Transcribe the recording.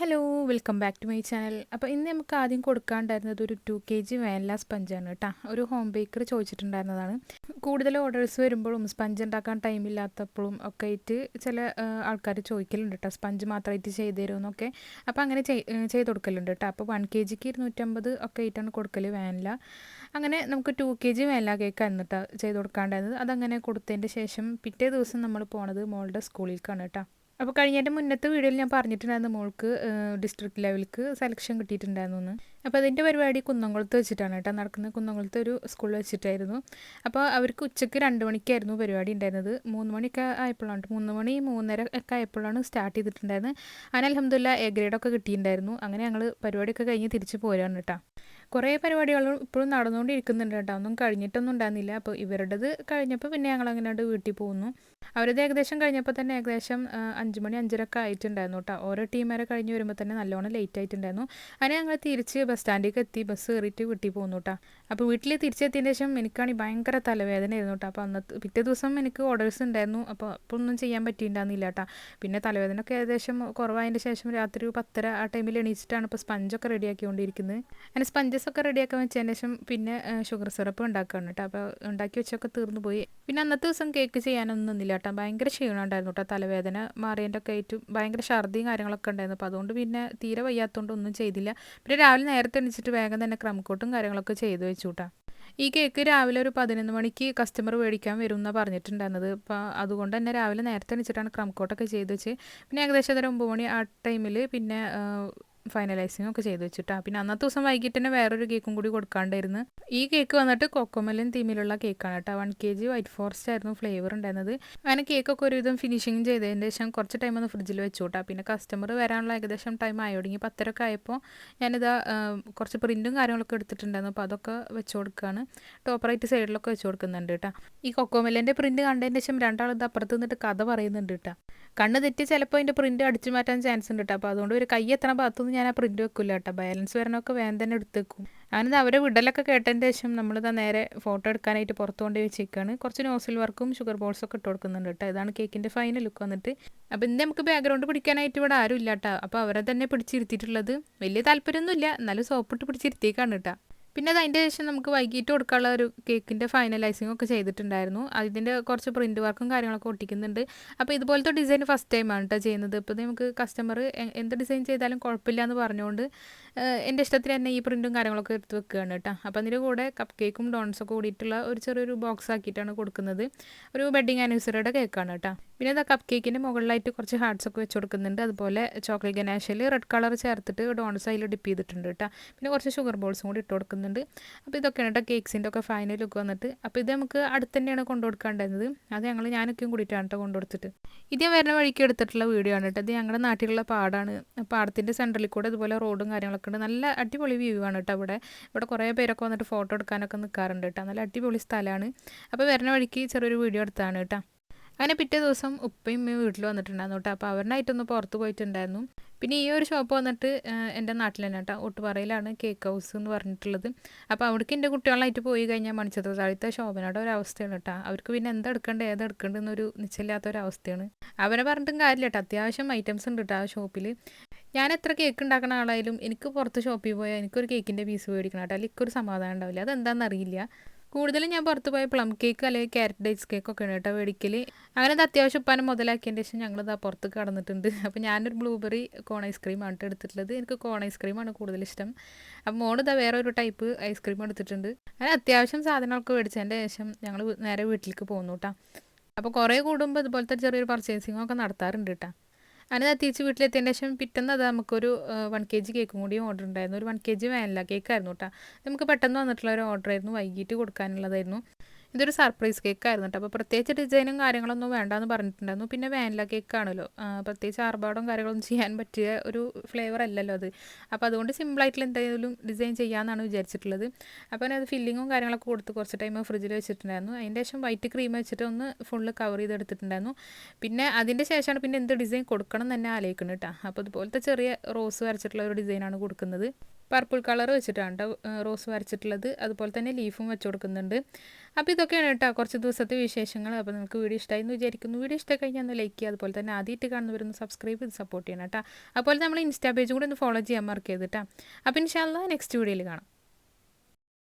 Hello welcome back to my channel അപ്പോൾ ഇന്ന് നമുക്ക് ആദ്യം കൊടുക്കാണ്ടായിരുന്നത് ഒരു ടു കെ ജി വാനില സ്പഞ്ചാണ് കേട്ടോ ഒരു ഹോം ബേക്കർ ചോദിച്ചിട്ടുണ്ടായിരുന്നതാണ്. കൂടുതൽ ഓർഡേഴ്സ് വരുമ്പോഴും സ്പഞ്ച് ഉണ്ടാക്കാൻ ടൈമില്ലാത്തപ്പോഴും ഒക്കെ ആയിട്ട് ചില ആൾക്കാർ ചോദിക്കലുണ്ട് കേട്ടോ സ്പഞ്ച് മാത്രമായിട്ട് ചെയ്ത് തരുമെന്നൊക്കെ. അപ്പോൾ അങ്ങനെ ചെയ്ത് കൊടുക്കലുണ്ട് കേട്ടോ അപ്പോൾ വൺ കെ ജിക്ക് ഇരുന്നൂറ്റമ്പത് ഒക്കെ ആയിട്ടാണ് കൊടുക്കൽ വാനില അങ്ങനെ നമുക്ക് two K G vanilla cake കേട്ടോ ചെയ്ത് കൊടുക്കാണ്ടായിരുന്നത്. അതങ്ങനെ കൊടുത്തതിന്റെ ശേഷം പിറ്റേ ദിവസം നമ്മൾ പോണത് മോളുടെ സ്കൂളിലേക്കാണ് കേട്ടോ അപ്പോൾ കഴിഞ്ഞ കഴിഞ്ഞതിന്റെ മുന്നത്തെ വീഡിയോയിൽ ഞാൻ പറഞ്ഞിട്ടുണ്ടായിരുന്നു മോൾക്ക് ഡിസ്ട്രിക്ട് ലെവലിക്ക് സെലക്ഷൻ കിട്ടിയിട്ടുണ്ടായിരുന്നു അപ്പോൾ അതിന്റെ പരിപാടി കുന്നംകുളത്ത് വെച്ചിട്ടാണ് കേട്ടോ. നടക്കുന്നത് കുന്നംകുളത്ത് ഒരു സ്കൂളിൽ വെച്ചിട്ടായിരുന്നു. അപ്പോൾ അവർക്ക് ഉച്ചയ്ക്ക് രണ്ട് മണിക്കായിരുന്നു പരിപാടി ഉണ്ടായിരുന്നത്. മൂന്ന് മണിയൊക്കെ ആയപ്പോഴാണ് മൂന്ന് മണി മൂന്നര ഒക്കെ ആയപ്പോഴാണ് സ്റ്റാർട്ട് ചെയ്തിട്ടുണ്ടായിരുന്നത്. അങ്ങനെ അലഹമ്മദില്ല എ ഗ്രേഡൊക്കെ കിട്ടിയിട്ടുണ്ടായിരുന്നു. അങ്ങനെ ഞങ്ങൾ പരിപാടിയൊക്കെ കഴിഞ്ഞ് തിരിച്ച് പോരാണ് കേട്ടോ. കുറേ പരിപാടികൾ ഇപ്പോഴും നടന്നുകൊണ്ടിരിക്കുന്നുണ്ട് കേട്ടോ. ഒന്നും കഴിഞ്ഞിട്ടൊന്നും ഉണ്ടായിരുന്നില്ല. അപ്പോൾ ഇവരുടേത് കഴിഞ്ഞപ്പോൾ പിന്നെ ഞങ്ങൾ അങ്ങനെ വീട്ടിൽ പോകുന്നു. അവരത് ഏകദേശം കഴിഞ്ഞപ്പോൾ തന്നെ ഏകദേശം അഞ്ച് മണി അഞ്ചരൊക്കെ ആയിട്ടുണ്ടായിരുന്നു കേട്ടോ. ഓരോ ടീം വരെ കഴിഞ്ഞ് വരുമ്പോൾ തന്നെ നല്ലോണം ലേറ്റ് ആയിട്ടുണ്ടായിരുന്നു. അങ്ങനെ ഞങ്ങൾ തിരിച്ച് ബസ് സ്റ്റാൻഡിലേക്ക് എത്തി. ബസ് കയറിയിട്ട് വീട്ടിൽ പോകുന്നു കേട്ടോ. അപ്പോൾ വീട്ടിൽ തിരിച്ചെത്തിയതിന് ശേഷം എനിക്കാണെങ്കിൽ ഭയങ്കര തലവേദന ആയിരുന്നു കേട്ടോ. അപ്പോൾ അന്നത്തെ പിറ്റേ ദിവസം എനിക്ക് ഓർഡേഴ്സ് ഉണ്ടായിരുന്നു. അപ്പോൾ അപ്പോൾ ഒന്നും ചെയ്യാൻ പറ്റിയിട്ടുണ്ടായിരുന്നില്ല കേട്ടോ. പിന്നെ തലവേദന ഒക്കെ ഏകദേശം കുറവായതിന്റെ ശേഷം രാത്രി പത്തര ആ ടൈമിൽ എണീച്ചിട്ടാണ് ഇപ്പോൾ സ്പഞ്ചൊക്കെ റെഡിയാക്കിക്കൊണ്ടിരിക്കുന്നത് അങ്ങനെ സ്പഞ്ചസ് ഒക്കെ റെഡിയാക്കാൻ വെച്ചതിന് ശേഷം പിന്നെ ഷുഗർ സിറപ്പ് ഉണ്ടാക്കുകയാണ് കേട്ടോ. അപ്പോൾ ഉണ്ടാക്കി വെച്ചൊക്കെ തീർന്നു പോയി. പിന്നെ അന്നത്തെ ദിവസം കേക്ക് ചെയ്യാനൊന്നും നിന്നില്ല കേട്ടോ. ഭയങ്കര ക്ഷീണം ഉണ്ടായിരുന്നു കേട്ടോ. തലവേദന മാറിയതിന്റെ ഒക്കെ ആയിട്ട് ഭയങ്കര ഛർദിയും കാര്യങ്ങളൊക്കെ ഉണ്ടായിരുന്നു. അപ്പോൾ അതുകൊണ്ട് പിന്നെ തീരെ വയ്യാത്തതുകൊണ്ട് ഒന്നും ചെയ്തില്ല. പിന്നെ രാവിലെ നേരത്തെ എണീച്ചിട്ട് വേഗം തന്നെ ക്രമക്കോട്ടും കാര്യങ്ങളൊക്കെ ചെയ്തു വെച്ചു കേട്ടോ. ഈ കേക്ക് രാവിലെ ഒരു പതിനൊന്ന് മണിക്ക് കസ്റ്റമർ മേടിക്കാൻ വരും എന്നാണ് പറഞ്ഞിട്ടുണ്ടായിരുന്നത്. അപ്പോൾ അതുകൊണ്ട് തന്നെ രാവിലെ നേരത്തെ എണീച്ചിട്ടാണ് ക്രമക്കോട്ടൊക്കെ ചെയ്ത് വെച്ച് പിന്നെ ഏകദേശം ഒരു ഒമ്പത് മണി ആ ടൈമിൽ പിന്നെ ഫൈനലൈസിങ് ഒക്കെ ചെയ്ത് വെച്ചിട്ടാണ് പിന്നെ അന്നത്തെ ദിവസം വൈകിട്ട് തന്നെ വേറൊരു കേക്കും കൂടി കൊടുക്കാണ്ടായിരുന്നു. ഈ കേക്ക് വന്നിട്ട് കൊക്കോമലിൻ തീമിലുള്ള കേക്കാണ് കേട്ടോ. One K G white forest ആയിരുന്നു ഫ്ലേവർ ഉണ്ടായിരുന്നത്. അങ്ങനെ കേക്കൊക്കെ ഒരുവിധം ഫിനിഷിങ് ചെയ്തതിന് ശേഷം കുറച്ച് ടൈം ഒന്ന് ഫ്രിഡ്ജിൽ വെച്ചു കേട്ടോ പിന്നെ കസ്റ്റമർ വരാനുള്ള ഏകദേശം ടൈം ആയി തുടങ്ങി പത്തരൊക്കെ ആയപ്പോൾ ഞാനിതാ കുറച്ച് പ്രിന്റും കാര്യങ്ങളൊക്കെ എടുത്തിട്ടുണ്ടായിരുന്നു. അപ്പോൾ അതൊക്കെ വെച്ച് കൊടുക്കുകയാണ് ടോപ്പ് റൈറ്റ് സൈഡിലൊക്കെ വെച്ച് കൊടുക്കുന്നുണ്ട് കേട്ടോ. ഈ കൊക്കോമലിന്റെ പ്രിന്റ് കണ്ടതിന് ശേഷം രണ്ടാളിത് അപ്പുറത്ത് നിന്നിട്ട് കഥ പറയുന്നുണ്ട് കേട്ടോ. കണ്ണ് തെറ്റി ചിലപ്പോൾ അതിന്റെ പ്രിന്റ് അടിച്ചു മാറ്റാൻ ചാൻസ് ഉണ്ട് കേട്ടോ. അപ്പോൾ അതുകൊണ്ട് ഒരു കൈ എത്തണ ഭാഗത്തുനിന്ന് ഞാൻ ആ പ്രിന്റ് വെക്കില്ല കേട്ടോ. ബാലൻസ് വരണമൊക്കെ വേഗം തന്നെ എടുത്ത് വെക്കും അങ്ങനെ അവരെ വിടലൊക്കെ കേട്ടതിന്റെ ശേഷം നമ്മളിതാ നേരെ ഫോട്ടോ എടുക്കാനായിട്ട് പുറത്തു കൊണ്ട് വെച്ചേക്കാണ്. കുറച്ച് നോസിൽ വർക്കും ഷുഗർ ബോൾസും ഒക്കെ ഇട്ട് കൊടുക്കുന്നുണ്ട് കേട്ടോ. ഇതാണ് കേക്കിന്റെ ഫൈനൽ ലുക്ക് വന്നിട്ട്. അപ്പോൾ ഇന്ന് നമുക്ക് ബാക്ക്ഗ്രൗണ്ട് പിടിക്കാനായിട്ട് ഇവിടെ ആരും ഇല്ല കേട്ടോ. അപ്പോൾ അവരെ തന്നെ പിടിച്ചിരുത്തിയിട്ടുള്ളത്. വലിയ താല്പര്യമൊന്നുമില്ല. എന്നാലും സോപ്പിട്ട് പിടിച്ചിരുത്തിയേക്കാണ് കേട്ടോ. പിന്നെ അതിന്റെ ശേഷം നമുക്ക് വൈകിട്ട് കൊടുക്കാനുള്ള ഒരു കേക്കിന്റെ ഫൈനലൈസിങ് ഒക്കെ ചെയ്തിട്ടുണ്ടായിരുന്നു. അതിന്റെ കുറച്ച് പ്രിന്റ് വർക്കും കാര്യങ്ങളൊക്കെ ഒട്ടിക്കുന്നുണ്ട്. അപ്പോൾ ഇതുപോലത്തെ ഡിസൈൻ ഫസ്റ്റ് ടൈമാണ് കേട്ടോ ചെയ്യുന്നത്. ഇപ്പോൾ നമുക്ക് കസ്റ്റമർ എന്ത് ഡിസൈൻ ചെയ്താലും കുഴപ്പമില്ല എന്ന് പറഞ്ഞുകൊണ്ട് എന്റെ ഇഷ്ടത്തിന് തന്നെ ഈ പ്രിന്റും കാര്യങ്ങളൊക്കെ എടുത്ത് വെക്കുകയാണ് കേട്ടോ അപ്പോൾ അതിന്റെ കൂടെ കപ്പ് കേക്കും ഡോൺസൊക്കെ കൂടിയിട്ടുള്ള ഒരു ചെറിയൊരു ബോക്സ് ആക്കിയിട്ടാണ് കൊടുക്കുന്നത്. ഒരു വെഡിങ് ആനിവേഴ്സറിയുടെ കേക്കാണ് കേട്ടോ പിന്നെ അത് കപ്പ് കേക്കിന്റെ മുകളിലായിട്ട് കുറച്ച് ഹാർട്സ് ഒക്കെ വെച്ച് കൊടുക്കുന്നുണ്ട്. അതുപോലെ ചോക്ലേറ്റ് ഗനാഷയിൽ റെഡ് കളർ ചേർത്തിട്ട് ഡോൺസ് അതിൽ ഡിപ്പ് ചെയ്തിട്ടുണ്ട് കേട്ടോ പിന്നെ കുറച്ച് ഷുഗർ ബോൾസും കൂടി ഇട്ട് കൊടുക്കുന്നുണ്ട്. അപ്പോൾ ഇതൊക്കെയാണ് കേട്ടോ കേക്ക്സിന്റെ ഒക്കെ ഫൈനൽ ലുക്ക് വന്നിട്ട്. അപ്പോൾ ഇത് നമുക്ക് അടുത്ത് തന്നെയാണ് കൊണ്ടു അത് ഞങ്ങൾ ഞാനൊക്കെയും കൂടിയിട്ടാണ് കേട്ടോ കൊണ്ടുകൊടുത്തിട്ട്. ഇത് ഞാൻ വരുന്ന വഴിക്ക് എടുത്തിട്ടുള്ള വീഡിയോ ആണ് കേട്ടോ ഇത് ഞങ്ങളുടെ നാട്ടിലുള്ള പാടാണ്. പാടത്തിന്റെ സെന്ററിൽ കൂടെ ഇതുപോലെ റോഡും കാര്യങ്ങളൊക്കെ ഉണ്ട്. നല്ല അടിപൊളി വ്യൂ ആണ് കേട്ടോ ഇവിടെ. ഇവിടെ കുറേ പേരൊക്കെ വന്നിട്ട് ഫോട്ടോ എടുക്കാനൊക്കെ നിൽക്കാറുണ്ട് കേട്ടോ നല്ല അടിപൊളി സ്ഥലമാണ് അപ്പോൾ വരുന്ന വഴിക്ക് ചെറിയൊരു വീഡിയോ എടുത്താണ് കേട്ടോ അങ്ങനെ പിറ്റേ ദിവസം ഉപ്പയും വീട്ടിൽ വന്നിട്ടുണ്ടായിരുന്നു കേട്ടോ അപ്പോൾ അവരുടെ ആയിട്ടൊന്ന് പുറത്ത് പോയിട്ടുണ്ടായിരുന്നു. പിന്നെ ഈ ഒരു ഷോപ്പ് വന്നിട്ട് എന്റെ നാട്ടിൽ തന്നെ കേട്ടോ ഒട്ടുപാറയിലാണ് കേക്ക് ഹൗസ് എന്ന് പറഞ്ഞിട്ടുള്ളത്. അപ്പോൾ അവിടേക്ക് എന്റെ കുട്ടികളായിട്ട് പോയി കഴിഞ്ഞാൽ മണിച്ചത്ര താഴത്തെ ശോഭനയുടെ ഒരു അവസ്ഥയാണ് കേട്ടോ അവർക്ക് പിന്നെ എന്താ എടുക്കേണ്ടത് ഏത് എടുക്കേണ്ടതെന്നൊരു നിശ്ചയില്ലാത്ത ഒരു അവസ്ഥയാണ്. അവരെ പറഞ്ഞിട്ടും കാര്യമില്ല കേട്ടോ അത്യാവശ്യം ഐറ്റംസ് ഉണ്ട് കേട്ടോ ആ ഷോപ്പിൽ ഞാൻ എത്ര കേക്ക് ഉണ്ടാക്കുന്ന ആളായാലും എനിക്ക് പുറത്ത് ഷോപ്പിൽ പോയാൽ എനിക്കൊരു കേക്കിന്റെ പീസ് മേടിക്കണം കേട്ടോ അല്ലെങ്കിൽ ഒരു സമാധാനം ഉണ്ടാവില്ല. അതെന്താണെന്ന് അറിയില്ല. കൂടുതലും ഞാൻ പുറത്ത് പോയ പ്ലം കേക്ക് അല്ലെങ്കിൽ ക്യാരറ്റ് ഡൈസ് കേക്ക് ഒക്കെ ഉണ്ട് കേട്ടോ മേടിക്കൽ അങ്ങനെ അത് അത്യാവശ്യം ഉപ്പാനം മുതലാക്കിയതിന്റെ ശേഷം ഞങ്ങൾ ഞങ്ങളിത് പുറത്ത് കടന്നിട്ടുണ്ട്. അപ്പോൾ ഞാനൊരു ബ്ലൂബെറി കോൺ ഐസ്ക്രീം ആണ് എടുത്തിട്ടുള്ളത്. എനിക്ക് കോൺ ഐസ്ക്രീമാണ് കൂടുതൽ ഇഷ്ടം. അപ്പോൾ മോളിതാ വേറെ ഒരു ടൈപ്പ് ഐസ്ക്രീം എടുത്തിട്ടുണ്ട്. അങ്ങനെ അത്യാവശ്യം സാധനങ്ങളൊക്കെ മേടിച്ചതിന്റെ ശേഷം ഞങ്ങൾ നേരെ വീട്ടിലേക്ക് പോകുന്നു കേട്ടോ അപ്പോൾ കുറേ കൂടുമ്പോൾ ഇതുപോലത്തെ ചെറിയൊരു പർച്ചേസിങ്ങൊക്കെ നടത്താറുണ്ട് കേട്ടോ അങ്ങനെ തിരിച്ച് വീട്ടിലെത്തിയതിന് ശേഷം പിറ്റേന്ന് അത് നമുക്കൊരു വൺ കെ ജി കേക്കും കൂടി ഓർഡർ ഉണ്ടായിരുന്നു. ഒരു വൺ കെ ജി വാനില കേക്കായിരുന്നു കേട്ടോ നമുക്ക് പെട്ടെന്ന് വന്നിട്ടുള്ള ഒരു ഓർഡർ ആയിരുന്നു. വൈകിട്ട് കൊടുക്കാനുള്ളതായിരുന്നു. ഇതൊരു സർപ്രൈസ് കേക്ക് ആയിരുന്നു കേട്ടോ അപ്പോൾ പ്രത്യേകിച്ച് ഡിസൈനും കാര്യങ്ങളൊന്നും വേണ്ടാന്ന് പറഞ്ഞിട്ടുണ്ടായിരുന്നു. പിന്നെ വാനില കേക്ക് ആണല്ലോ. പ്രത്യേകിച്ച് ആർഭാടവും കാര്യങ്ങളൊന്നും ചെയ്യാൻ പറ്റിയ ഒരു ഫ്ലേവർ അല്ലല്ലോ അത്. അപ്പോൾ അതുകൊണ്ട് സിമ്പിളായിട്ടുള്ള എന്തെങ്കിലും ഡിസൈൻ ചെയ്യാമെന്നാണ് വിചാരിച്ചിട്ടുള്ളത്. അപ്പോൾ അത് ഫില്ലിങ്ങും കാര്യങ്ങളൊക്കെ കൊടുത്ത് കുറച്ച് ടൈം ഫ്രിഡ്ജിൽ വെച്ചിട്ടുണ്ടായിരുന്നു. അതിന്റെ ശേഷം വൈറ്റ് ക്രീം വെച്ചിട്ട് ഒന്ന് ഫുള്ള് കവർ ചെയ്ത് ചെയ്തെടുത്തിട്ടുണ്ടായിരുന്നു പിന്നെ അതിന്റെ ശേഷമാണ് പിന്നെ എന്ത് ഡിസൈൻ കൊടുക്കണം എന്ന് തന്നെ ആലോചിക്കുന്നത് കേട്ടോ. അപ്പോൾ ഇതുപോലത്തെ ചെറിയ റോസ് വരച്ചിട്ടുള്ള ഒരു ഡിസൈനാണ് കൊടുക്കുന്നത്. പർപ്പിൾ കളർ വെച്ചിട്ടാണ് കേട്ടോ റോസ് വരച്ചിട്ടുള്ളത്. അതുപോലെ തന്നെ ലീഫും വെച്ച് കൊടുക്കുന്നുണ്ട്. അപ്പോൾ ഇതൊക്കെയാണ് കേട്ടോ കുറച്ച് ദിവസത്തെ വിശേഷങ്ങൾ. അപ്പോൾ നിങ്ങൾക്ക് വീഡിയോ ഇഷ്ടമായി എന്ന് വിചാരിക്കുന്നു. വീഡിയോ ഇഷ്ടമായി കഴിഞ്ഞാൽ ഒന്ന് ലൈക്ക് ചെയ്യുക. അതുപോലെ തന്നെ ആദ്യമായിട്ട് കാണുന്നവരൊന്ന് സബ്സ്ക്രൈബ് ചെയ്ത് സപ്പോർട്ട് ചെയ്യണം കേട്ടോ. അതുപോലെ നമ്മൾ ഇൻസ്റ്റാ പേജ് കൂടി ഒന്ന് ഫോളോ ചെയ്യാൻ മാർക്ക് ചെയ്തിട്ടാ അപ്പോൾ ഇൻഷാല്ല നെക്സ്റ്റ് വീഡിയോയിൽ കാണാം.